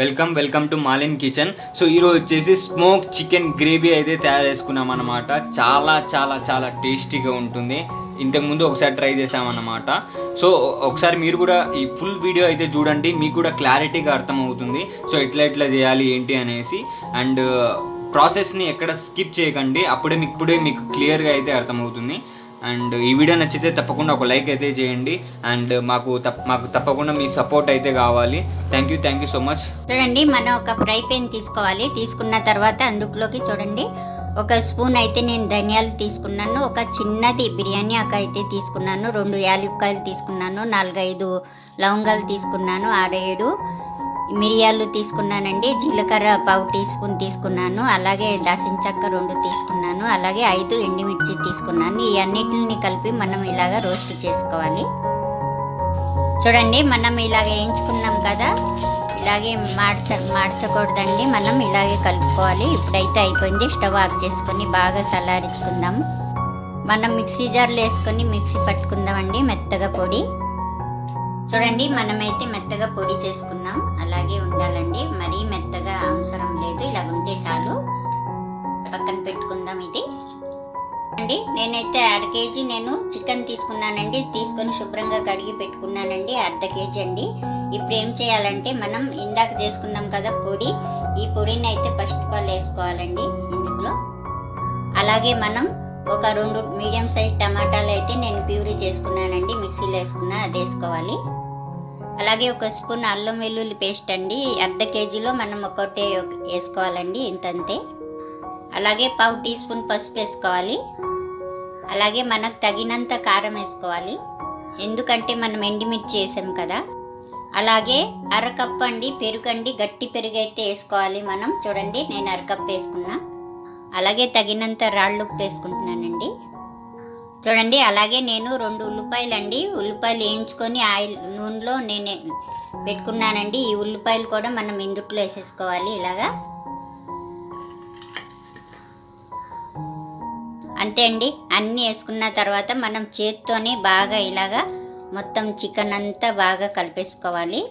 Welcome welcome to Malin kitchen so ఈరోజు వచ్చేసి smoke chicken gravy అయితే తయారు చేసుకున్నాం అనమాట చాలా చాలా చాలా టేస్టీగా ఉంటుంది. ఇంతకుముందు ఒకసారి ట్రై చేసామన్నమాట సో ఒకసారి మీరు కూడా ఈ ఫుల్ వీడియో అయితే చూడండి. మీకు కూడా క్లారిటీగా అర్థమవుతుంది. సో ఎట్లా ఎట్లా చేయాలి ఏంటి అనేసి. అండ్ ప్రాసెస్ని uh, ఎక్కడ స్కిప్ చేయకండి. అప్పుడే మీకు ఇప్పుడే మీకు క్లియర్గా అయితే అర్థమవుతుంది. అండ్ ఈ వీడియో నచ్చితే తప్పకుండా ఒక లైక్ అయితే చేయండి. అండ్ మాకు తప్ప మాకు తప్పకుండా మీ సపోర్ట్ అయితే కావాలి. Thank you thank you so much చూడండి మనం ఒక ఫ్రై పెన్ తీసుకోవాలి. తీసుకున్న తర్వాత అందులోకి చూడండి. ఒక స్పూన్ అయితే నేను ధనియాలు తీసుకున్నాను. ఒక చిన్నది బిర్యానీ ఆకు అయితే తీసుకున్నాను. రెండు యాలుక్కాయలు తీసుకున్నాను. నాలుగైదు లవంగాలు తీసుకున్నాను. ఆరేడు మిరియాలు తీసుకున్నానండి జీలకర్ర పావు టీ స్పూన్ తీసుకున్నాను అలాగే దాసిన చెక్క రెండు తీసుకున్నాను అలాగే ఐదు ఎండుమిర్చి తీసుకున్నాను. ఈ అన్నిటిని కలిపి మనం ఇలాగ రోస్ట్ చేసుకోవాలి. చూడండి మనం ఇలాగ వేయించుకున్నాం కదా ఇలాగే మార్చ మార్చకూడదండి. మనం ఇలాగే కలుపుకోవాలి. ఇప్పుడైతే అయిపోయింది. స్టవ్ ఆఫ్ చేసుకొని బాగా చల్లారించుకుందాం మనం మిక్సీ జార్లో వేసుకొని మిక్సీ పట్టుకుందామండి మెత్తగా పొడి. చూడండి మనమైతే మెత్తగా పొడి చేసుకున్నాం. ఉండాలండి. మరీ మెత్తగా అవసరం లేదు. ఇలా ఉంటే చాలు. పక్కన పెట్టుకుందాం ఇది. అండి నేనైతే అర కేజీ నేను చికెన్ తీసుకున్నానండి. తీసుకొని శుభ్రంగా కడిగి పెట్టుకున్నానండి. అర్ధ కేజీ అండి. ఇప్పుడు ఏం చేయాలంటే మనం ఇందాక చేసుకున్నాం కదా పొడి. ఈ పొడిని అయితే ఫస్ట్ ఆఫ్ ఆల్ వేసుకోవాలండి ఇందులో. అలాగే మనం ఒక రెండు మీడియం సైజ్ టమాటాలు అయితే నేను ప్యూరీ చేసుకున్నానండి. మిక్సీలో వేసుకున్నా అది వేసుకోవాలి. అలాగే ఒక స్పూన్ అల్లం వెల్లుల్లి పేస్ట్ అండి. అర్ధ కేజీలో మనం ఒకటే వేసుకోవాలండి ఇంతంతే. అలాగే పావు టీ స్పూన్ పసుపు వేసుకోవాలి. అలాగే మనకు తగినంత కారం వేసుకోవాలి. ఎందుకంటే మనం ఎండిమిర్చి వేసాం కదా. అలాగే అరకప్పు అండి పెరుగండి గట్టి పెరుగు అయితే వేసుకోవాలి మనం. చూడండి నేను అరకప్పు వేసుకున్నా. అలాగే తగినంత రాళ్ళు ఉప్పు వేసుకుంటున్నానండి. చూడండి అలాగే నేను రెండు ఉల్లిపాయలు అండి ఉల్లిపాయలు వేయించుకొని ఆయిల్ నూనెలో నేను పెట్టుకున్నానండి. ఈ ఉల్లిపాయలు కూడా మనం ఇందుట్లో వేసేసుకోవాలి ఇలాగా. అంతే అండి. అన్నీ వేసుకున్న తర్వాత మనం చేత్తోనే బాగా ఇలాగా మొత్తం చికెన్ అంతా బాగా కలిపేసుకోవాలి.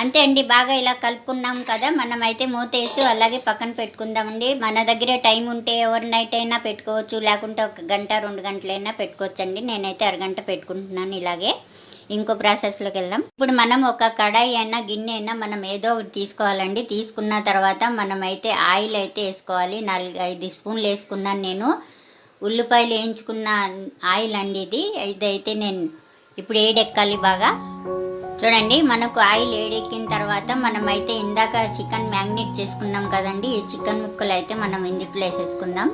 అంతే అండి బాగా ఇలా కలుపుకున్నాం కదా మనం అయితే మూత వేసి అలాగే పక్కన పెట్టుకుందామండి. మన దగ్గర టైం ఉంటే ఓవర్ నైట్ అయినా పెట్టుకోవచ్చు లేకుంటే ఒక గంట రెండు గంటలైనా పెట్టుకోవచ్చండి. నేనైతే అరగంట పెట్టుకుంటున్నాను ఇలాగే. ఇంకో ప్రాసెస్లోకి వెళ్దాం. ఇప్పుడు మనం ఒక కడాయి అయినా గిన్నె అయినా మనం ఏదో ఒకటి తీసుకోవాలండి. తీసుకున్న తర్వాత మనం అయితే ఆయిల్ అయితే వేసుకోవాలి. నాలుగు ఐదు స్పూన్లు వేసుకున్నాను నేను. ఉల్లిపాయలు వేయించుకున్న ఆయిల్ అండి ఇది. ఇదైతే నేను ఇప్పుడు ఏడెక్కాలి బాగా. చూడండి మనకు ఆయిల్ ఏడెక్కిన తర్వాత మనం అయితే ఇందాక చికెన్ మ్యాగ్నేట్ చేసుకున్నాం కదండి. ఈ చికెన్ ముక్కలు అయితే మనం ఇందుట్లో వేసేసుకుందాం.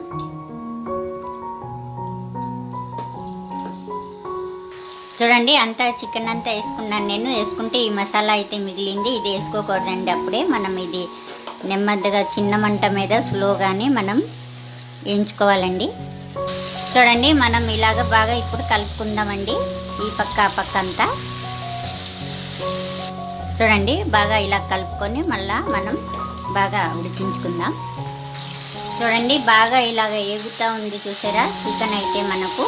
చూడండి అంతా చికెన్ అంతా వేసుకున్నాను నేను. వేసుకుంటే ఈ మసాలా అయితే మిగిలింది. ఇది వేసుకోకూడదండి అప్పుడే. మనం ఇది నెమ్మదిగా చిన్న మంట మీద స్లోగానే మనం వేయించుకోవాలండి. చూడండి మనం ఇలాగ బాగా ఇప్పుడు కలుపుకుందామండి. ఈ పక్క ఆ పక్క అంతా. చూడండి బాగా ఇలా కలుపుకొని మళ్ళా మనం బాగా ఉడికించుకుందాం. చూడండి బాగా ఇలాగ ఏగుతూ ఉంది చూసారా? చికెన్ అయితే మనకు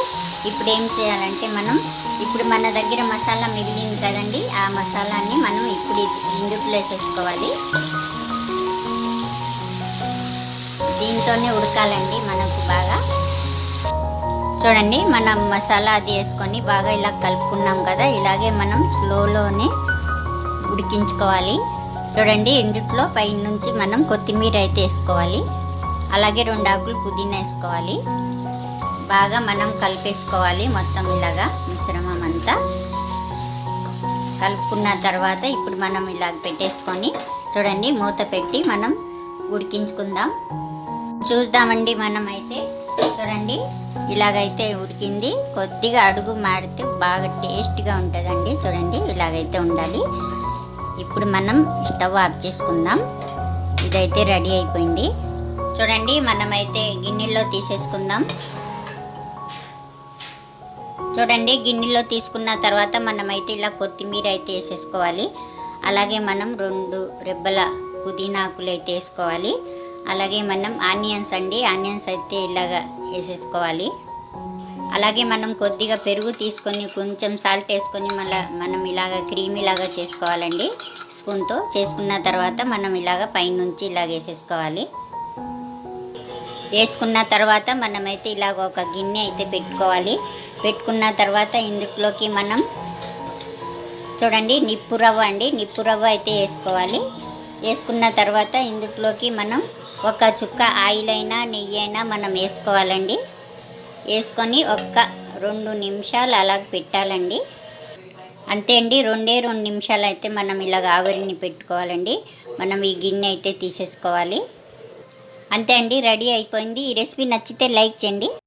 ఇప్పుడు ఏం చేయాలంటే మనం ఇప్పుడు మన దగ్గర మసాలా మిగిలింది కదండి ఆ మసాలాన్ని మనం ఇప్పుడు ఇందులో వేసేసుకోవాలి. దీంతోనే ఉడకాలండి మనకు బాగా. చూడండి మనం మసాలా అది వేసుకొని బాగా ఇలా కలుపుకున్నాం కదా ఇలాగే మనం స్లోలోనే ఉడికించుకోవాలి. చూడండి ఇందుట్లో పైన నుంచి మనం కొత్తిమీర అయితే వేసుకోవాలి. అలాగే రెండు ఆకులు పుదీనా వేసుకోవాలి. బాగా మనం కలిపేసుకోవాలి మొత్తం ఇలాగా మిశ్రమం అంతా. కలుపుకున్న తర్వాత ఇప్పుడు మనం ఇలా పెట్టేసుకొని చూడండి మూత పెట్టి మనం ఉడికించుకుందాం. చూద్దామండి మనం అయితే చూడండి ఇలాగైతే ఉడికింది. కొద్దిగా అడుగు మాడితే బాగా టేస్ట్గా ఉంటుందండి. చూడండి ఇలాగైతే ఉండాలి. ఇప్పుడు మనం స్టవ్ ఆఫ్ చేసుకుందాం. ఇదైతే రెడీ అయిపోయింది. చూడండి మనమైతే గిన్నెలో తీసేసుకుందాం. చూడండి గిన్నెలో తీసుకున్న తర్వాత మనమైతే ఇలా కొత్తిమీర అయితే వేసేసుకోవాలి. అలాగే మనం రెండు రెబ్బల పుదీనాకులు అయితే వేసుకోవాలి. అలాగే మనం ఆనియన్స్ అండి ఆనియన్స్ అయితే ఇలాగ వేసేసుకోవాలి. అలాగే మనం కొద్దిగా పెరుగు తీసుకొని కొంచెం సాల్ట్ వేసుకొని మళ్ళీ మనం ఇలాగ క్రీమీ లాగా చేసుకోవాలండి. స్పూన్తో చేసుకున్న తర్వాత మనం ఇలాగ పైనుంచి ఇలాగ వేసేసుకోవాలి. వేసుకున్న తర్వాత మనమైతే ఇలాగ ఒక గిన్నె అయితే పెట్టుకోవాలి. పెట్టుకున్న తర్వాత ఇందులోకి మనం చూడండి నిప్పు రవ్వ అండి. నిప్పు రవ్వ అయితే వేసుకోవాలి. వేసుకున్న తర్వాత ఇందులోకి మనం ఒక చుక్క ఆయిల్ అయినా నెయ్యి అయినా మనం వేసుకోవాలండి. వేసుకొని ఒక్క రెండు నిమిషాలు అలా పెట్టాలండి. అంతే అండి రెండే రెండు నిమిషాలు అయితే మనం ఇలాగ ఆవిరిని పెట్టుకోవాలండి. మనం ఈ గిన్నె అయితే తీసేసుకోవాలి. అంతే అండి రెడీ అయిపోయింది. ఈ రెసిపీ నచ్చితే లైక్ చేయండి.